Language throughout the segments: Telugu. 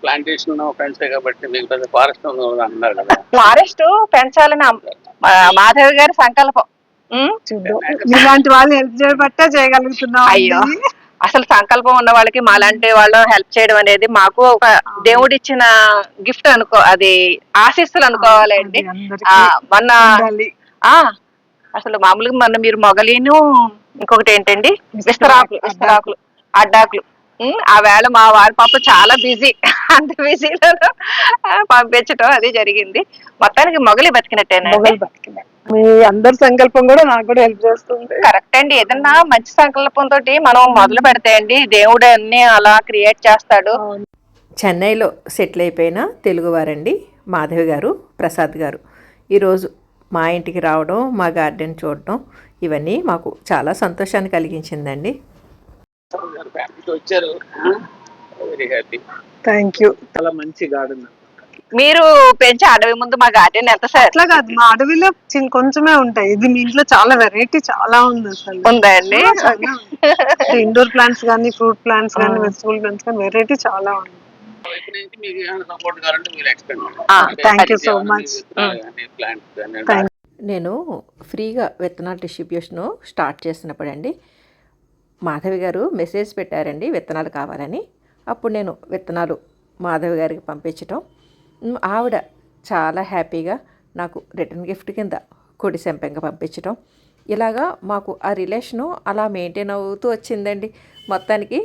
ప్లాంటేషన్ ఫ్రెండ్స్ కాబట్టి మీకు పెద్ద ఫారెస్ట్ ఉంది కదా అన్నారు కదా. ఫారెస్ట్ పెంచాలని మాధవి గారి సంకల్పం. చూద్దాం. ఇలాంటి వాళ్ళు హెల్ప్ చేయబట్టే చేయగలుగుతున్నాం అయ్యో. అసలు సంకల్పం ఉన్న వాళ్ళకి మాలాంటి వాళ్ళు హెల్ప్ చేయడం అనేది మాకు ఒక దేవుడిచ్చిన గిఫ్ట్ అనుకో అది ఆశీస్సులు అనుకోవాలండి ఆ, మొన్న అసలు మామూలుగా మొన్న మీరు మొగలీను ఇంకొకటి ఏంటండి? విస్తరాకులు. విస్తరాకులు. అడ్డాకులు. ఆ వేళ మా వారి పాప చాలా బిజీ. అంత బిజీలో పంపించడం అది జరిగింది. మొత్తానికి మొగలి బతికినాయి. మీ అందరి సంకల్పం కూడా నాకు కూడా హెల్ప్ చేస్తుంది. కరెక్ట్ అండి. ఏదన్నా మంచి సంకల్పంతో మనం మొదలు పెడితే అండి దేవుడు అన్ని అలా క్రియేట్ చేస్తాడు. చెన్నైలో సెటిల్ అయిపోయిన తెలుగువారండి మాధవి గారు ప్రసాద్ గారు. ఈరోజు మా ఇంటికి రావడం మా గార్డెన్ చూడడం ఇవన్నీ మాకు చాలా సంతోషాన్ని కలిగించిందండి. ఫ్యామిలీతో వచ్చారు. వెరీ హ్యాపీ థ్యాంక్ యూ చాలా మంచి గార్డెన్ మీరు పెంచే అడవి ముందు మా గార్డెన్ ఎంత సార్? అట్లా కాదు మా అడవిలో చిన్న కొంచెమే ఉంటాయి. ఇది మీ ఇంట్లో చాలా వెరైటీ చాలా ఉంది అసలు. ఉందండి ఇండోర్ ప్లాంట్స్ కానీ ఫ్రూట్ ప్లాంట్స్ కానీ వెజిటబుల్ ప్లాంట్స్ కానీ వెరైటీ చాలా ఉంది. so much. ప్లాంట్స్ Thank నేను ఫ్రీగా విత్తనాల డిస్ట్రిబ్యూషను స్టార్ట్ చేసినప్పుడు అండి మాధవి గారు మెసేజ్ పెట్టారండి విత్తనాలు కావాలని. అప్పుడు నేను విత్తనాలు మాధవి గారికి పంపించటం. ఆవిడ చాలా హ్యాపీగా నాకు రిటర్న్ గిఫ్ట్ కింద కొడి సెంపెంగ పంపించటం. ఇలాగా మాకు ఆ రిలేషను అలా మెయింటైన్ అవుతూ వచ్చిందండి. మొత్తానికి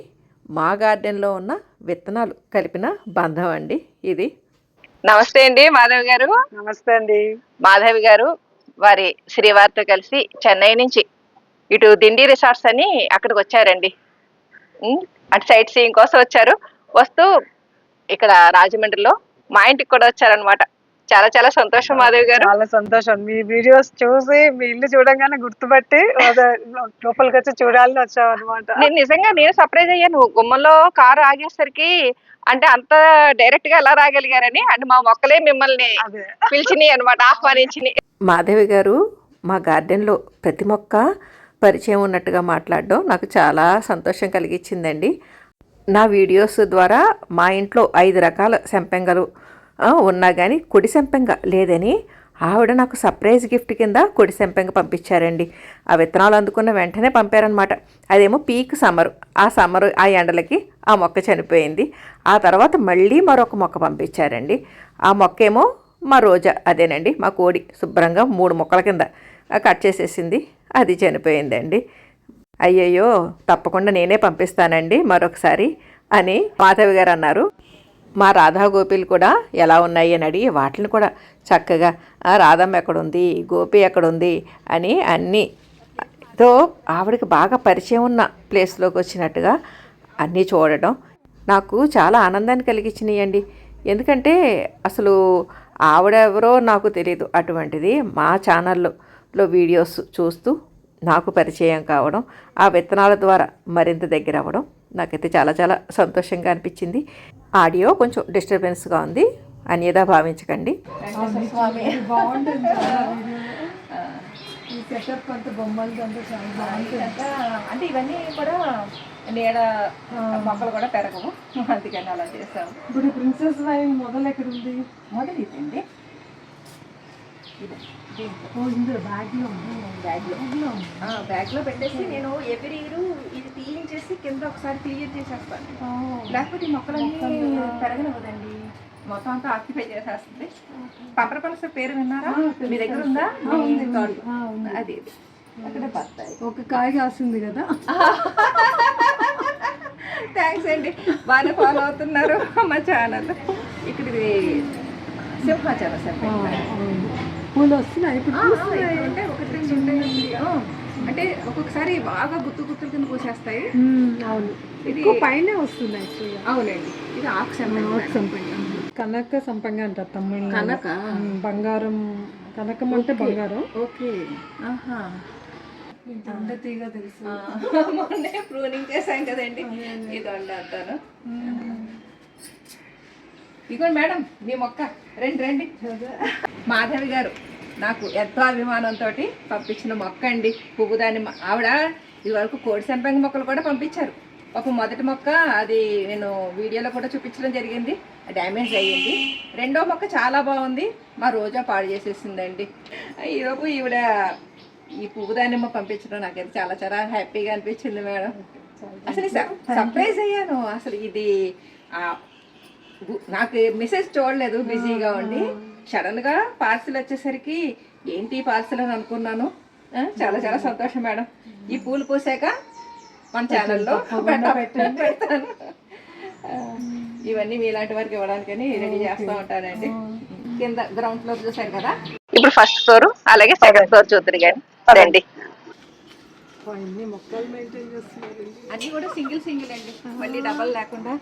మా గార్డెన్లో ఉన్న విత్తనాలు కలిపిన బంధం అండి ఇది. నమస్తే అండి మాధవి గారు. నమస్తే అండి. మాధవి గారు వారి శ్రీవారితో కలిసి చెన్నై నుంచి ఇటు దిండి రిసార్ట్స్ అని అక్కడికి వచ్చారండి. అటు సైట్ సీయింగ్ కోసం వచ్చారు. వస్తూ ఇక్కడ రాజమండ్రిలో మా ఇంటికి కూడా వచ్చారనమాట చాలా చాలా సంతోషం మాధవి గారు. చాలా సంతోషం. మీ వీడియోస్ చూసి మీ ఇల్లు చూడంగానే గుర్తుపట్టి లోపలికి వచ్చి చూడాలని వచ్చాం అనమాట నేను నిజంగా నేను సర్ప్రైజ్ అయ్యాను. గుమ్మంలో కారు ఆగేసరికి అంటే అంత డైరెక్ట్గా ఎలా రాగలిగారని. అంటే మా మొక్కలే మిమ్మల్ని పిలిచినాయి అనమాట ఆహ్వానించినాయి. మాధవి గారు మా గార్డెన్లో ప్రతి మొక్క పరిచయం ఉన్నట్టుగా మాట్లాడడం నాకు చాలా సంతోషం కలిగించిందండి. నా వీడియోస్ ద్వారా మా ఇంట్లో ఐదు రకాల సెంపెంగలు ఉన్నా కానీ కొడి సెంపెంగ లేదని ఆవిడ నాకు సర్ప్రైజ్ గిఫ్ట్ కింద కొడి సెంపెంగ పంపించారండి. ఆ విత్తనాలు అందుకున్న వెంటనే పంపారనమాట అదేమో పీక్ సమ్మర్. ఆ సమ్మర్ ఆ ఎండలకి ఆ మొక్క చనిపోయింది. ఆ తర్వాత మళ్ళీ మరొక మొక్క పంపించారండి. ఆ మొక్క ఏమో మా రోజా అదేనండి మా కోడి శుభ్రంగా మూడు మొక్కల కింద కట్ చేసేసింది. అది చనిపోయిందండి. అయ్యయ్యో తప్పకుండా నేనే పంపిస్తానండి మరొకసారి అని మాధవి గారు అన్నారు. మా రాధా గోపిలు కూడా ఎలా ఉన్నాయి అని అడిగి వాటిని కూడా చక్కగా రాధమ్మ ఎక్కడుంది? గోపి ఎక్కడుంది? అని అన్నీ తో ఆవిడకి బాగా పరిచయం ఉన్న ప్లేస్లోకి వచ్చినట్టుగా అన్నీ చూడటం నాకు చాలా ఆనందాన్ని కలిగించినాయండి. ఎందుకంటే అసలు ఆవిడ ఎవరో నాకు తెలియదు అటువంటిది మా ఛానల్లో. లో వీడియోస్ చూస్తూ నాకు పరిచయం కావడం ఆ విత్తనాల ద్వారా మరింత దగ్గర అవ్వడం నాకైతే చాలా చాలా సంతోషంగా అనిపించింది. ఆడియో కొంచెం డిస్టర్బెన్స్గా ఉంది. అన్యదా భావించకండి. అంటే ఇవన్నీ కూడా నీడ మొక్కలు కూడా పెరగవు. అందుకని అలా ఇప్పుడు ప్రిన్సెస్ వైన్ మొదలు ఎక్కడ ఉంది? మొదలు ఇదండి బ్యాగ్లో పెట్టేసి నేను ఎవ్రీ ఇయర్ ఇది తీయించేసి కింద ఒకసారి క్లియర్ చేసేస్తాను. లేకపోతే మొక్కలన్నీ పెరగనివ్వదండి. మొత్తం అంతా ఆక్యుపై చేసేస్తుంది. పంపర పలస పేరు విన్నారా? మీ దగ్గర ఉందా. అది. అక్కడ ఒక కాయ కాసింది కదా. థ్యాంక్స్ అండి. బాగా ఫాలో అవుతున్నారు మా ఛానల్ ఇక్కడ ఇది సింహాచలం సార్ పూలు వస్తున్నాయి. ఇప్పుడు అంటే ఒకటి రెండు ఉంటాయండి ఆ, అంటే ఒక్కొక్కసారి బాగా గుత్తు గుత్తుల కింద పూసేస్తాయి. అవును. ఇది పైనే వస్తుంది యాక్చువల్గా అవునండి. ఇది ఆకు సంపంగి కనక సంపంగి అంటారు తమిళ కనక? బంగారం. కనకం అంటే బంగారం. ఓకే. ఆహా. దొండ తీగ తెలుసు? మొన్నే ప్రూనింగ్ చేశాం కదండి. ఇది అంటాను ఇదిగోండి మేడం మీ మొక్క. రండి రండి. మాధవి గారు నాకు ఎంతో అభిమానంతో పంపించిన మొక్క అండి. పువ్వు దాన్ని ఆవిడ ఇది వరకు కోడి సంపంగి మొక్కలు కూడా పంపించారు. పాపం మొదటి మొక్క అది నేను వీడియోలో కూడా చూపించడం జరిగింది. డ్యామేజ్ అయ్యింది. రెండో మొక్క చాలా బాగుంది. మా రోజా పాడు చేసేసిందండి. ఈరోజు ఈవిడ ఈ పువ్వు దానిమ్మ పంపించడం నాకైతే చాలా చాలా హ్యాపీగా అనిపించింది మేడం. అసలు సర్ప్రైజ్ అయ్యాను. అసలు ఇది నాకు మెసేజ్ చూడలేదు బిజీగా ఉండి. సడన్గా పార్సిల్ వచ్చేసరికి ఏంటి పార్సిల్ అని అనుకున్నాను. చాలా చాలా సంతోషం మేడం. ఈ పూలు పూసాక మన ఛానల్లో పెడతాను ఇవన్నీ మీలాంటి వారికి ఇవ్వడానికని రెడీ చేస్తూ ఉంటానండి. కింద గ్రౌండ్ ఫ్లోర్ చూసారు కదా? ఇప్పుడు ఫస్ట్ ఫ్లోర్ అలాగే సెకండ్ ఫ్లోర్ చూద్దరు కానీ రండి. ఎన్ని మొక్కలు మెయింటైన్ చేస్తున్నారు. అన్ని కూడా సింగిల్ సింగిల్ అండి. మళ్ళీ డబల్ లేకుండా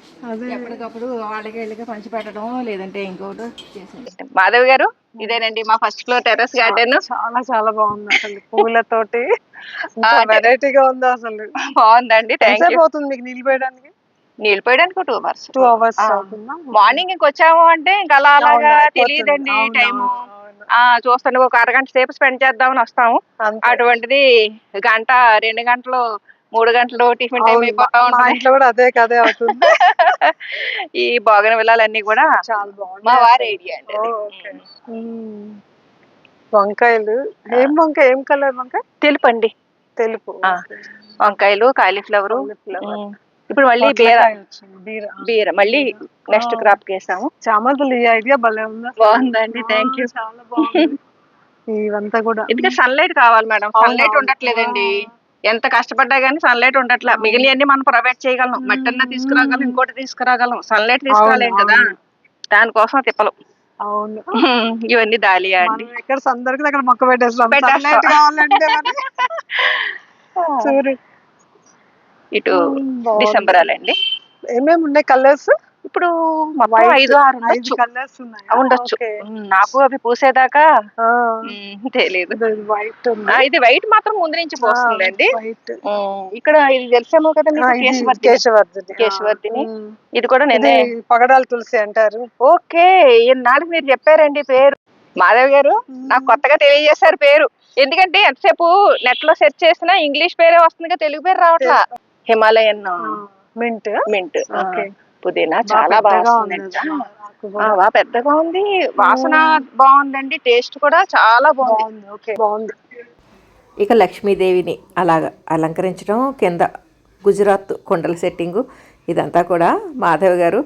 ఎప్పటికప్పుడు వాళ్ళకి వీళ్ళకి పంచి పెట్టడం లేదంటే ఇంకోటి చేసింది మాధవ్ గారు ఇదేనండి మా ఫస్ట్ ఫ్లోర్ టెర్రస్ గార్డెన్ చాలా చాలా బాగుంది అసలు పూలతోటి. వెరైటీగా ఉంది అసలు. బాగుందండి థ్యాంక్ ఎంతసేపు అవుతుంది మీకు నిలిపోయడానికి నీళ్ళు పోయడానికి two hours two hours morning ఇంకొచ్చాము అంటే ఇంకా అలా అలాగా. తెలియదండి టైము. ఆ చూస్తాను. ఒక అరగంట సేపు స్పెండ్ చేద్దామని వస్తాము. అటువంటిది గంట రెండు గంటలు మూడు గంటలు టిఫిన్ టైం అయిపోతా ఉంటుంది. కూడా అదే కదే అవుతుంది. ఈ బోగన విలాలన్నీ కూడా చాలా బాగుంది మా వారి ఐడియా అండి. వంకాయలు. ఏం వంకాయ? ఏం కలర్ వంకాయ? తెలుపు అండి. తెలుపు. వంకాయలు కాలీఫ్లవర్. ఇప్పుడు మళ్ళీ బీర బీర మళ్ళీ నెక్స్ట్. క్రాప్ వేసాము చామంతులు ఈ ఐడియా భలే ఉందా? బాగుందండి. థ్యాంక్ యూ ఆ, చాలా బాగుంది. ఇవంతా కూడా. ఎందుకంటే సన్లైట్ కావాలి మేడం. సన్లైట్. ఉండట్లేదండి. ఎంత కష్టపడ్డా గానీ సన్లైట్ ఉండట్లే. మిగిలిన మనం ప్రొవైడ్ చేయగలం. మట్టన్నా తీసుకురాగలం ఇంకోటి తీసుకురాగలం. సన్లైట్ తీసుకురాలేం కదా. దానికోసం తిప్పలు. అవును. ఇవన్నీ దాలియా అండి. మనం ఎక్కడ సందరికి అక్కడ మొక్క పెట్టేస్తాం. కావాలంటే మరి. ఇటు బాగుంది. డిసెంబరాలండి. ఏమేమి ఉన్నాయి కలర్స్? ఇప్పుడు మొత్తం ఐదు ఆరు ఉండొచ్చు. కలర్స్ ఉన్నాయి? ఉండొచ్చు. నాకు అవి పూసేదాకా ఇది వైట్ ఇది వైట్ మాత్రం ముందు నుంచి పోస్తుందండి. ఇక్కడ ఇది తెలిసేమో కదా కేశవర్ధిని. కేశవర్ధని. ఇది కూడా నేనే. పగడాల తులసి అంటారు. ఓకే ఈనాడు మీరు చెప్పారండి పేరు. మాధవ్ గారు నాకు కొత్తగా తెలియజేశారు పేరు. ఎందుకంటే ఎంతసేపు నెట్లో సెర్చ్ చేసినా ఇంగ్లీష్ పేరే వస్తుంది తెలుగు పేరు రావట్లా. Himalayan mint. మింట్. ఓకే. పుదీనా చాలా బాగా పెద్దగా ఉంది బాగా పెద్దగా వాసన బాగుందండి. టేస్ట్ కూడా చాలా బాగుంది. బాగుంది. ఓకే. బాగుంది. ఇక లక్ష్మీదేవిని అలాగ అలంకరించడం కింద గుజరాత్ కొండల సెట్టింగు ఇదంతా కూడా మాధవ్ గారు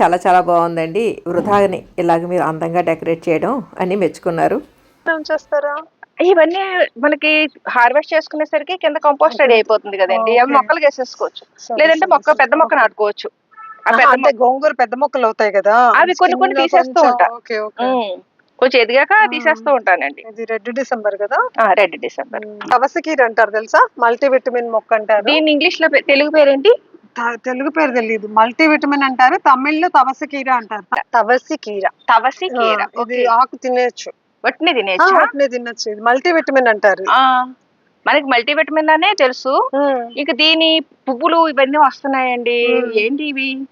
చాలా చాలా బాగుందండి. వృధాని ఇలాగ మీరు అందంగా డెకరేట్ చేయడం అని మెచ్చుకున్నారు. చేస్తారా? ఇవన్నీ మనకి హార్వెస్ట్ చేసుకునేసరికి కింద కంపోస్ట్ రెడీ అయిపోతుంది కదండి. అవి. మొక్కలు వేసేసుకోవచ్చు. లేదంటే మొక్క. పెద్ద మొక్క నాటుకోవచ్చు. అంటే గోంగూర పెద్ద మొక్కలు అవుతాయి కదా. అవి కొన్ని కొన్ని తీసేస్తూ ఉంటా. కొంచెం ఎదిగాక తీసేస్తూ ఉంటానండి. ఇది రెడ్ డిసెంబర్ కదా? Red December. తవసకీర్ అంటారు తెలుసా? మల్టీ విటమిన్ మొక్క అంటారు. దీని ఇంగ్లీష్లో తెలుగు పేరేంటి? తెలుగు పేరు తెలియదు. మల్టీ విటమిన్ అంటారు. తమిళ్ళో తవసకీర అంటారు. తవసికీర తవసి కీర. ఇది ఆకు తినేయచ్చు. వట్టిని ఆ, తినేచ్చా వాటిని తినచ్చు. ఇది మల్టీ విటమిన్ అంటారు. ఆ, మనకి మల్టీవిటమిన్ అనే తెలుసు. ఇక దీని పువ్వులు ఇవన్నీ వస్తున్నాయండి. ఏంటి ఇవి?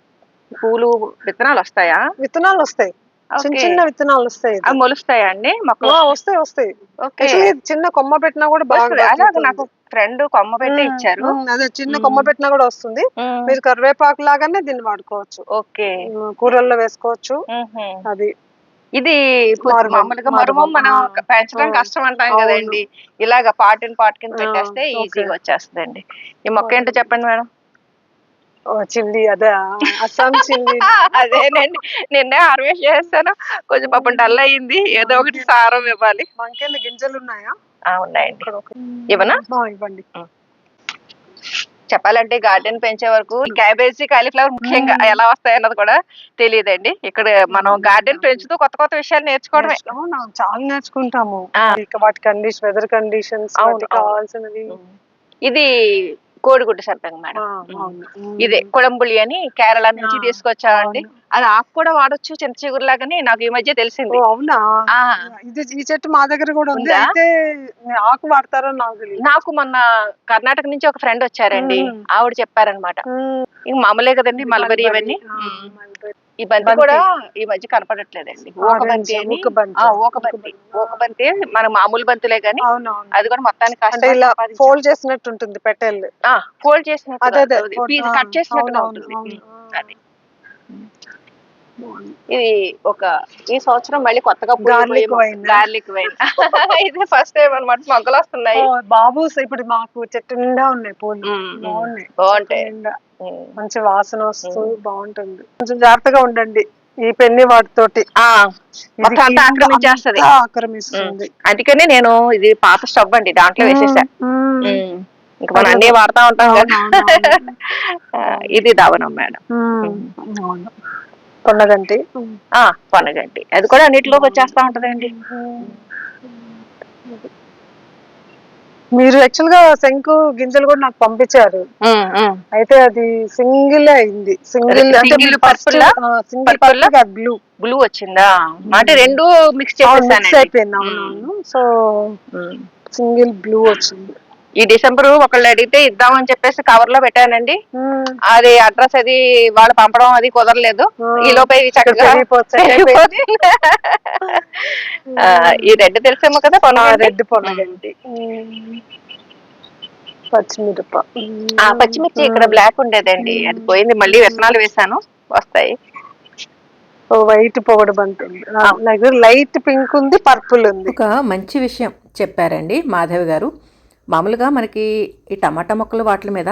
పూలు విత్తనాలు వస్తాయా? విత్తనాలు వస్తాయి. చిన్న ఓకే. చిన్న విత్తనాలు వస్తాయి ఇది. అవి మొలుస్తాయా అండి మొక్కలు? ఆ, వస్తాయి వస్తాయి. ఓకే. Actually, చిన్న కొమ్మ పెట్టినా కూడా బాగా వస్తుంది. అలాగే బతుకుతుంది. నాకు ఫ్రెండ్ కొమ్మ పెట్టి ఉమ్, ఇచ్చారు. ఉమ్, అదే చిన్న ఉమ్. కొమ్మ పెట్టినా కూడా వస్తుంది. ఉమ్, మీరు కరివేపాకు లాగానే దీన్ని వాడుకోవచ్చు. ఓకే. ఉమ్, కూరల్లో వేసుకోవచ్చు. అది. ఇది మామూలుగా మరువం, మనం. పెంచడం. కష్టం అంటాం. కదండి ఇలాగ అండ్ పాట్ కింద పెట్టేస్తే. ఈజీగా వచ్చేస్తుందండి. ఈ మొక్క ఏంటో చెప్పండి మేడం. ఓ, చిల్లీ అదే? అస్సాం చిల్లీ. అదేనండి. నిన్నే హార్వెస్ట్ చేస్తాను కొంచెం పాపం డల్ అయ్యింది ఏదో ఒకటి సారం ఇవ్వాలి. వంకాయల గింజలు ఉన్నాయా? ఉన్నాయండి. ఇవ్వనా? ఇవ్వండి. చెప్పాలంటే గార్డెన్ పెంచే వరకు క్యాబేజీ కాలీఫ్లవర్ ముఖ్యంగా ఎలా వస్తాయి అన్నది కూడా తెలియదండి. ఇక్కడ మనం గార్డెన్ పెంచుతూ కొత్త కొత్త విషయాలు నేర్చుకోవడమే. అవునా చాలా నేర్చుకుంటాము. వాటి కండిషన్ వెదర్ కండిషన్స్. కావాల్సినవి. ఇది కోడిగుడ్డు సంపెంగ మేడం. ఇదే కొడంబులి అని కేరళ నుంచి తీసుకొచ్చామండి అది ఆకు కూడా వాడొచ్చు చింత చిగురు లాగానే నాకు ఈ మధ్య ఓ తెలిసింది అవునా ఇది ఈ చెట్టు మా దగ్గర కూడా ఉంది? అయితే ఆకు వాడతారో నాకు నాకు మొన్న కర్ణాటక నుంచి ఒక ఫ్రెండ్ వచ్చారండి. ఆవిడ చెప్పారనమాట మామూలే కదండి మల్బరీ. ఇవన్నీ. ఈ బంతి. కూడా ఈ మధ్య కనపడట్లేదండి. ఊక బంతి అని. ఊక బంతి. ఊక బంతి. మన మామూలు బంతులే గాని అది కూడా మొత్తానికి ఇలా ఫోల్డ్ చేసినట్టు ఉంటుంది పెట్టెల్ ఫోల్డ్ చేసినట్టు కట్ చేసినట్టుగా ఉంటుంది అది. ఇది ఒక ఈ సంవత్సరం మళ్ళీ కొత్తగా wine ఆ? గార్లిక్ వైన్ ఇది ఫస్ట్ టైం అన్నమాట. మొగ్గలు వస్తున్నాయి బాబు ఇప్పుడు మాకు చెట్టు నిండా ఉన్నాయి పూలు. బాగున్నాయి. బాగుంటాయి. మంచి వాసన వస్తూ బాగుంటుంది. కొంచెం జాగ్రత్తగా ఉండండి ఈ పెన్ని వాటితోటి. ఆక్రమిస్తుంది. అందుకని నేను ఇది పాత స్టవ్ అండి దాంట్లో వేసేసా. ఇంకా మనం అన్ని వాడుతా ఉంటాం ఇది దవనం మేడం. పొన్నగంటి? ఆ పనగంటి అది కూడా అన్నిటిలోకి వచ్చేస్తా ఉంటదండి. మీరు యాక్చువల్గా శంకు గింజలు కూడా నాకు పంపించారు. అయితే అది సింగిల్ అయింది. సింగిల్? సింగిల్ Purple ఆ? పర్పుల్ బ్లూ బ్లూ వచ్చిందా? అంటే రెండు మిక్స్ మిక్స్ అయిపోయింది. అవునవును. సో ఉమ్. సింగిల్ బ్లూ వచ్చింది. ఈ డిసెంబర్ ఒకళ్ళు అడిగితే ఇద్దామని చెప్పేసి కవర్లో పెట్టానండి. అది అడ్రస్ అది వాళ్ళు పంపడం అది కుదరలేదు. ఈ లోపే చక్కగా ఈ రెడ్ తెలిసేమో కదా? రెడ్ పొన్నగంటి పచ్చిమిరప. ఆ పచ్చిమిర్చి ఇక్కడ బ్లాక్ ఉండేదండి. అది పోయింది. మళ్ళీ విత్తనాలు వేసాను వస్తాయి. ఓ వైట్ పొగడ బంతి ఉంది నా దగ్గర లైట్ పింక్ ఉంది పర్పుల్ ఉంది. ఒక మంచి విషయం చెప్పారండి మాధవి గారు. మామూలుగా మనకి ఈ టమాటా మొక్కలు వాటి మీద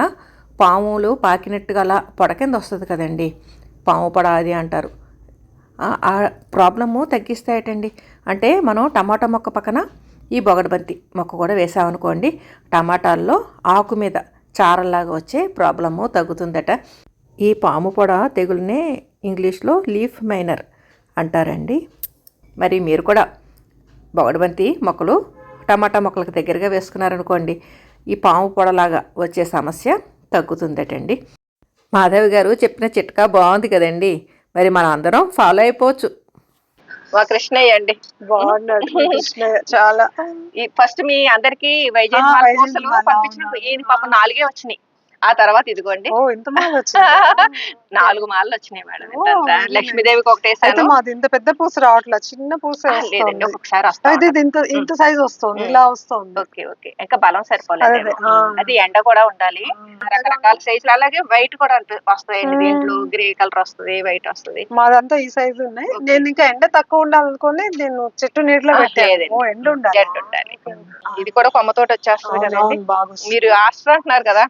పాములు పాకినట్టుగా అలా పొడ కింద వస్తుంది కదండి. పాము పొడ అది అంటారు. ఆ- ఆ ప్రాబ్లము తగ్గిస్తాయటండి. అంటే మనం టమాటా మొక్క పక్కన ఈ బొగడబంతి మొక్క కూడా వేసామనుకోండి టమాటాల్లో ఆకు మీద చారల్లాగా వచ్చే ప్రాబ్లము తగ్గుతుందట. ఈ పాము పొడ తెగులునే ఇంగ్లీష్లో లీఫ్ మైనర్ అంటారండి. మరి మీరు కూడా బొగడబంతి మొక్కలు టమాటా మొక్కలకు దగ్గరగా వేసుకున్నారనుకోండి ఈ పాము పొడలాగా వచ్చే సమస్య తగ్గుతుందటండి. మాధవి గారు చెప్పిన చిట్కా బాగుంది కదండి. మరి మనం అందరం ఫాలో అయిపోవచ్చు. మా కృష్ణయ్య అండి. బాగున్నాడు. కృష్ణయ్య చాలా. ఈ ఫస్ట్ మీ అందరికి వైజయంతి మాల పూసలు పంపించినప్పుడు ఈయన పాపం నాలుగే వచ్చినాయి. ఆ తర్వాత ఇదిగోండి. ఓ ఇంత వచ్చింది? నాలుగు మాలలు వచ్చినాయి మేడం లక్ష్మీదేవికి ఒకటి అయితే వేసాను. మాది ఇంత పెద్ద పూస రావట్లేదు చిన్న పూస లేదండి వస్తుంది. ఒక్కొక్కసారి వస్తా అయితే ఇది ఇంత ఇంత సైజ్ వస్తుంది ఇలా వస్తుంది. Okay okay. ఇంకా బలం సరిపోలేదు అదే, ఎండ కూడా ఉండాలి. రకరకాల సైజులు అలాగే వైట్ కూడా వస్తాయండి దీంట్లో గ్రే కలర్ వస్తుంది వైట్ వస్తుంది. మాదంతా ఈ సైజు ఉన్నాయి. నేను ఇంకా ఎండ తక్కువ ఉండాలనుకుని నేను చెట్టు నీటిలో. ఓ ఎండ ఉండాలి. ఉండాలి. ఇది కూడా కొమ్మతోటి వచ్చేస్తుంది కదండి. వస్తుంది. మీరు ఆస్ట్రా అంటున్నారు కదా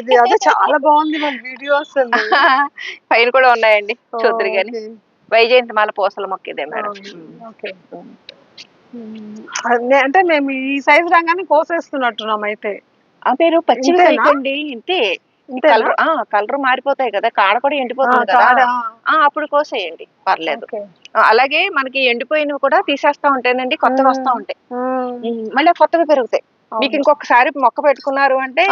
ఇది అదే చాలా బాగుంది మన వీడియో అసలు. పైన కూడా ఉన్నాయండి చూద్దరు గాని. ఓకే. వైజయంతి మాల పూసల మొక్క ఇదే మేడం అంటే మేము ఈ సైజ్ రాగానే కోసేస్తున్నట్టున్నాం అయితే. ఆ పేరు ఇంతేనా? అయిపోయింది ఇంతే? కలర్ ఆ కలర్ మారిపోతాయి కదా కాడ కూడా ఎండిపోతుంది కదా. అప్పుడు కోసేయండి పర్లేదు. అలాగే మనకి ఎండిపోయినవి కూడా తీసేస్తా ఉంటాయండి కొత్తవి వస్తా ఉంటాయి. మళ్ళీ కొత్తవి పెరుగుతాయి. మీకు ఇంకొకసారి మొక్క పెట్టుకున్నారు అంటే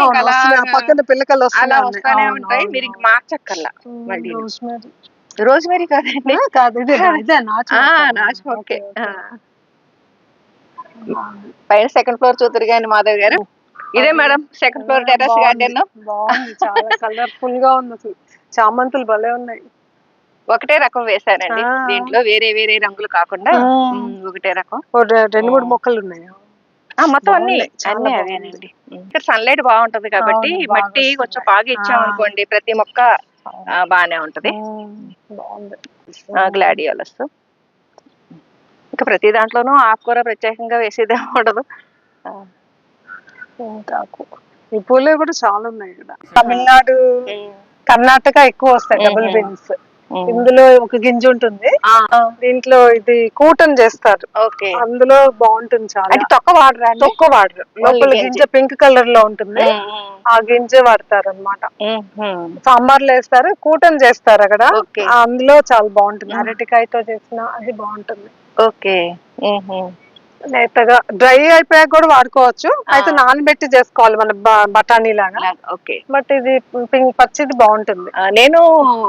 పక్కన పిల్లకలు అలా. వస్తానే ఉంటాయి. మీరు ఇంక. మార్చక్కర్లా మళ్ళీ. రోజ్మేరీ. కాదండి. కాదు ఓకే. పైన సెకండ్ ఫ్లోర్ చూద్దరు కానీ మాధవ్ గారు. ఇదే madam second floor terrace garden. కలర్ఫుల్గా ఉంది చామంతులు భలే ఉన్నాయి. ఒకటే రకం వేశానండి ఆ. దీంట్లో వేరే వేరే రంగులు కాకుండా ఒకటే రకం. రెండు మూడు మొక్కలు ఉన్నాయి. మొత్తం అన్ని అన్ని. అవేనండి. ఇక్కడ సన్లైట్ బాగుంటది కాబట్టి మట్టి. కొంచెం బాగా ఇచ్చామనుకోండి ప్రతి మొక్క బాగానే ఉంటది గ్లాడియోలస్ ఇంకా ప్రతి దాంట్లోనూ ఆకుకూర ప్రత్యేకంగా వేసేదే ఉండదు ఈ పూలే కూడా చాలా ఉన్నాయి ఇక్కడ తమిళనాడు కర్ణాటక ఎక్కువ వస్తాయి డబుల్. బీన్స్. ఇందులో ఒక గింజ ఉంటుంది. దీంట్లో ఇది కూటన్ చేస్తారు. అందులో బాగుంటుంది చాలా. తొక్క వాడరా? తొక్క వాడరు. లోపల గింజ. పింక్ కలర్లో ఉంటుంది. ఆ గింజ వాడతారు అనమాట. సాంబార్లో వేస్తారు కూటన్ చేస్తారు అక్కడ. అందులో చాలా బాగుంటుంది. అరటికాయతో చేసిన అది బాగుంటుంది. ఓకే. లేతగా డ్రై అయిపోయాక కూడా వాడుకోవచ్చు. అయితే నానబెట్టి చేసుకోవాలి మన బ- బఠానీ లాగా. ఓకే. బట్ ఇది పింక్ పచ్చిది బాగుంటుంది. నేను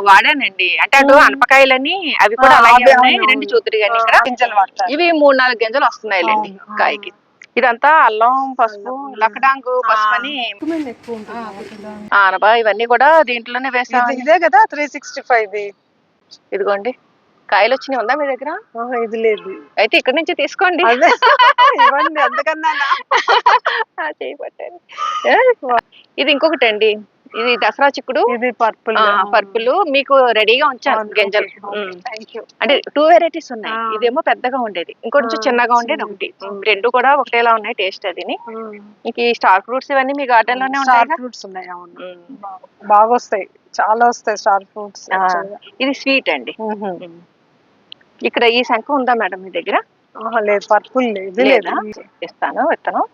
వాడానండి. అంటే అటు అనపకాయలని అవి కూడా అలాగే ఉన్నాయి. రెండు. చూతురు కానీ ఇక్కడ. గింజలు వాడతారు. ఇవి మూడు నాలుగు గింజలు వస్తున్నాయిలేండి అవును, ఆ. కాయకి. ఇదంతా అల్లం పసుపు లక్కడాంగు పసుపు అని ఆనప ఇవన్నీ కూడా దీంట్లోనే ఇది వేసాం ఇదే కదా త్రీ సిక్స్టీ ఫైవ్ ఇది ఇదిగోండి. కాయలు వచ్చినాయి ఉందా మీ దగ్గర? ఇది లేదు. అయితే ఇక్కడ నుంచి తీసుకోండి. అదే. ఇవ్వండి అంతకన్నా ఆ, చేయి పట్టండి. ఏ? ఇది ఇంకొకటి అండి ఇది దసరా చిక్కుడు. ఇది పర్పుల్. పర్పుల్. మీకు రెడీగా ఉంచాను గింజలు. అంటే టూ వెరైటీస్ ఉన్నాయి. ఇదేమో పెద్దగా ఉండేది. ఇంకొంచెం చిన్నగా ఉండేది ఒకటి. రెండు కూడా ఒకటేలా ఉన్నాయి టేస్ట్ అదిని. ఇంక ఈ స్టార్ ఫ్రూట్స్ ఇవన్నీ మీ గార్డెన్లోనే ఉంటాయి ఫ్రూట్స్ ఉన్నాయి అవును. బాగా వస్తాయి. చాలా వస్తాయి స్టార్ ఫ్రూట్స్ ఇది స్వీట్ అండి. ఇక్కడ ఈ శంఖ ఉందా మేడం మీ దగ్గర? లేదు పర్పుల్ ఇది లేదు? లేదా? ఇస్తాను. విత్తనం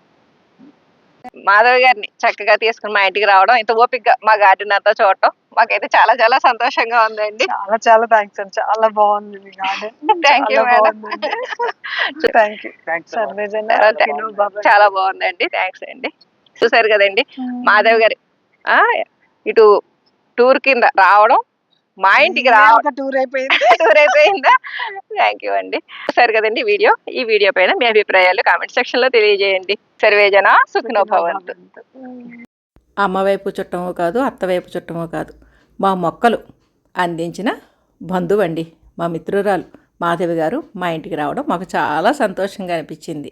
మాధవ్ గారిని చక్కగా తీసుకుని మా ఇంటికి రావడం ఇంత ఓపికగా మా గార్డెన్ అంతా చూడటం మాకైతే చాలా చాలా సంతోషంగా ఉందండి. చాలా చాలా థ్యాంక్స్ అండి. చాలా బాగుంది మీ garden. Thank you madam thank you చాలా బాగుందండి. థ్యాంక్స్ అండి. చూసారు కదండి. మాధవ్ గారి ఆ ఇటు టూర్ కింద రావడం మా ఇంటికి ఒక టూర్ అయిపోయింది. టూర్ అయిపోయిందా? థ్యాంక్ యూ అండి. చూసారు కదండి వీడియో. ఈ వీడియో పైన మీ అభిప్రాయాలు కామెంట్ సెక్షన్లో తెలియజేయండి. సర్వేజన సుఖినో భవంతు. అమ్మ వైపు చుట్టమో కాదు అత్త వైపు చుట్టమో కాదు. మా మొక్కలు అందించిన బంధువండి మా మిత్రురాలు మాధవి గారు మా ఇంటికి రావడం మాకు చాలా సంతోషంగా అనిపించింది.